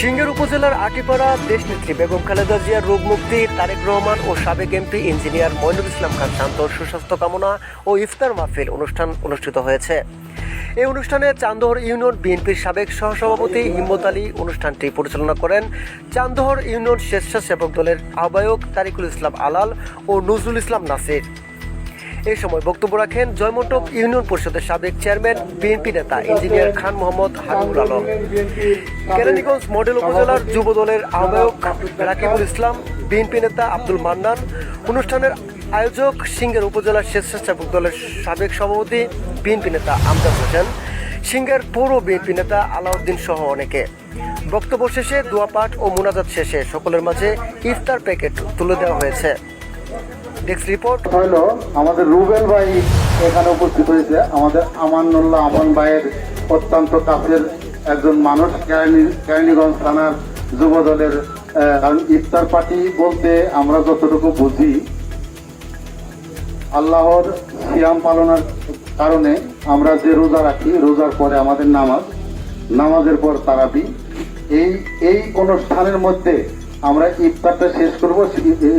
সিঙ্গের উপজেলার আটিপাড়া দেশনেত্রী বেগম খালেদা জিয়ার রোগ মুক্তি, তারেক রহমান ও সাবেক এমপি ইঞ্জিনিয়ার মইনুল ইসলাম খান শান্তর সুস্বাস্থ্য কামনা ও ইফতার মাহফিল অনুষ্ঠান অনুষ্ঠিত হয়েছে। এই অনুষ্ঠানে চান্দহর ইউনিয়ন বিএনপির সাবেক সহসভাপতি হিম্মত আলী অনুষ্ঠানটি পরিচালনা করেন। চান্দহর ইউনিয়ন স্বেচ্ছাসেবক দলের আহ্বায়ক তারিকুল ইসলাম আলাল ও নজরুল ইসলাম নাসির। এই সময় বক্তব্য রাখেন জয়মন্টপ ইউনিয়ন পরিষদের সাবেক চেয়ারম্যান, বিএনপি নেতা, ইঞ্জিনিয়ার খান মোহাম্মদ হাবিবুল আলম। কেরানীগঞ্জ মডেল উপজেলার যুব দলের আহ্বায়ক রাকিবুল ইসলাম, বিএনপি নেতা আব্দুল মান্নান, অনুষ্ঠানের আয়োজক সিঙ্গের উপজেলার স্বেচ্ছাসেবক দলের সাবেক সভাপতি বিএনপি নেতা আমজাদ হোসেন, সিঙ্গের পৌর বিএনপি নেতা আলাউদ্দিন সহ অনেকে। বক্তব্য শেষে দোয়া পাঠ ও মোনাজাত শেষে সকলের মাঝে ইফতার প্যাকেট তুলে দেওয়া হয়েছে। রিপোর্ট। আমাদের রুবেল ভাই এখানে উপস্থিত হয়েছে। আমাদের আমানুল্লাহ আমান ভাইয়ের অত্যন্ত কাছের একজন মানুষ। থানার যুব দলের কারণ ইফতার পার্টি বলতে আমরা যতটুকু বুঝি, আল্লাহর সিয়াম পালনের কারণে আমরা যে রোজা রাখি, রোজার পরে আমাদের নামাজ, নামাজের পর তারাবি। এই এই অনুষ্ঠানের মধ্যে আমরা ইফতারটা শেষ করব।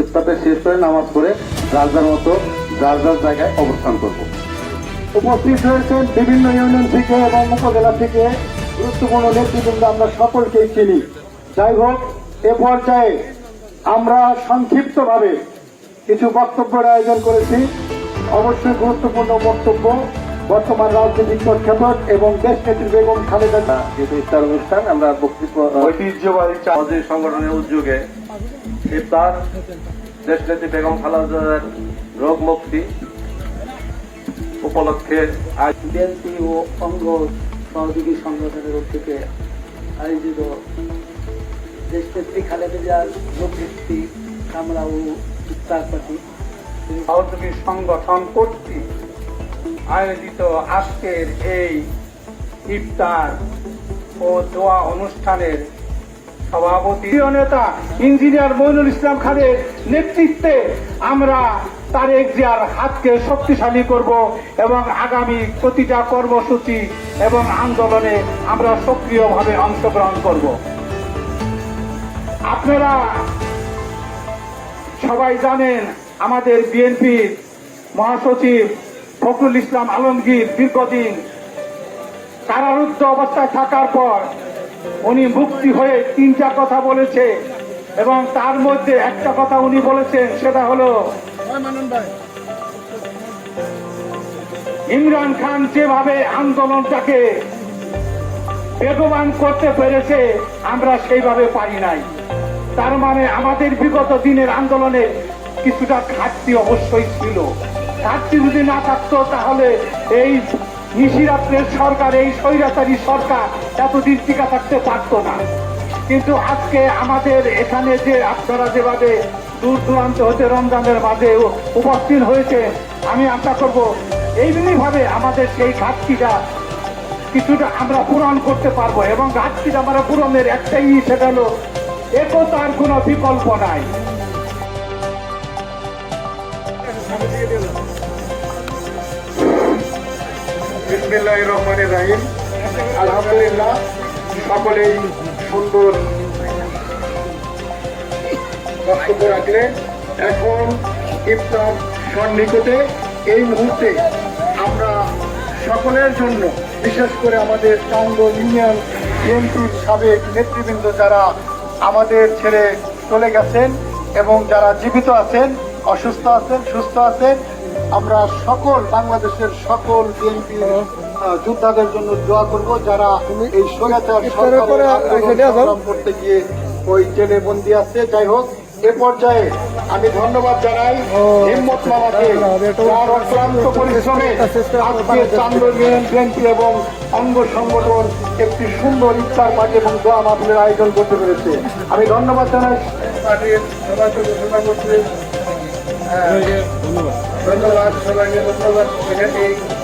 ইফতারটা শেষ করে নামাজ পড়ে যার যার মতো যার যার জায়গায় অবস্থান করব। উপস্থিত হয়েছেন বিভিন্ন ইউনিয়ন থেকে এবং উপজেলা থেকে গুরুত্বপূর্ণ নেতৃবৃন্দ আমরা সকলকেই চিনি। যাই হোক এ পর্যায়ে আমরা সংক্ষিপ্তভাবে কিছু বক্তব্যের আয়োজন করেছি। অবশ্যই গুরুত্বপূর্ণ বক্তব্য বর্তমান রাজনৈতিক প্রেক্ষাপট এবং দেশ নেত্রী বেগম খালেদা। যেহেতু ইফতার অনুষ্ঠান আমরা বক্তব্য ঐতিহ্যবাহী সংগঠনের উদ্যোগে ইফতার দেশনেত্রী বেগম খালেদার রোগ মুক্তি উপলক্ষে আজ বিএনপি ও অঙ্গ সহযোগী সংগঠনের উদ্যোগে আয়োজিত দেশনেত্রী খালেদা জিয়ার লোকভিত্তি কামরা ও ইফতার পার্টি সহযোগী সংগঠন কর্তৃক আয়োজিত আজকের এই ইফতার ও দোয়া অনুষ্ঠানের সভাপতি। নেতা, ইঞ্জিনিয়ার মইনুল ইসলাম খানের নেতৃত্বে আমরা তারেক জিয়ার হাতকে শক্তিশালী করব এবং আগামী প্রতিটা কর্মসূচি এবং আন্দোলনে আমরা সক্রিয়ভাবে অংশগ্রহণ করব। আপনারা সবাই জানেন, আমাদের বিএনপির মহাসচিব ফখরুল ইসলাম আলমগীর দীর্ঘদিন কারারুদ্ধ অবস্থায় থাকার পর উনি মুক্তি হয়ে তিনটা কথা বলেছে এবং তার মধ্যে একটা কথা উনি বলেছেন, সেটা হলো, ইমরান খান যেভাবে আন্দোলনটাকে বেগবান করতে পেরেছে, আমরা সেইভাবে পারি নাই। তার মানে আমাদের বিগত দিনের আন্দোলনে কিছুটা ঘাটতি অবশ্যই ছিল। ঘাটতি যদি না থাকতো, তাহলে এই নিশিরাত্রের সরকার, এই স্বৈরাচারী সরকার এতদিন টিকা থাকতে পারতো না। কিন্তু আজকে আমাদের এখানে যে আপনারা যেভাবে দূর দূরান্ত হতে রমজানের মাঝে উপস্থিত হয়েছে, আমি আশা করব এইভাবে আমাদের সেই ঘাটতিটা কিছুটা আমরা পূরণ করতে পারব এবং ঘাটতিটা আমরা পূরণের একটাই সেটা হলো একতার কোনো বিকল্প নাই। বিসমিল্লাহ রহমানের রাহিম। আলহামদুলিল্লাহ, সকলেই সুন্দর বক্তব্য রাখলেন এখন ইফতার সন্নিকটে এই মুহূর্তে আমরা সকলের জন্য, বিশেষ করে আমাদের টাউন ইউনিয়ন বিএনপির সাবেক নেতৃবৃন্দ যারা আমাদের ছেড়ে চলে গেছেন এবং যারা জীবিত আছেন, অসুস্থ আছেন, সুস্থ আছেন, আমরা সকল বাংলাদেশের সকল বিএনপি যোদ্ধাদের জন্য দোয়া করব যারা এই স্বৈরাচার সরকারের করতে গিয়ে ওই জেলে বন্দি আছে। যাই হোক এ পর্যায়ে আমি ধন্যবাদ জানাই হিম্মত মামাকে যার অক্লান্ত পরিশ্রমে আজকে চান্দর বিএনপি এবং অঙ্গ সংগঠন একটি সুন্দর ইফতার পার্টি এবং দোয়া মাহফিলের আয়োজন করতে পেরেছে। আমি ধন্যবাদ জানাই। ধন্যবাদ। সবাইকে ধন্যবাদ। এই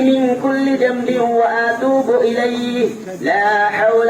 من كل ذنب وأتوب إليه. لا حول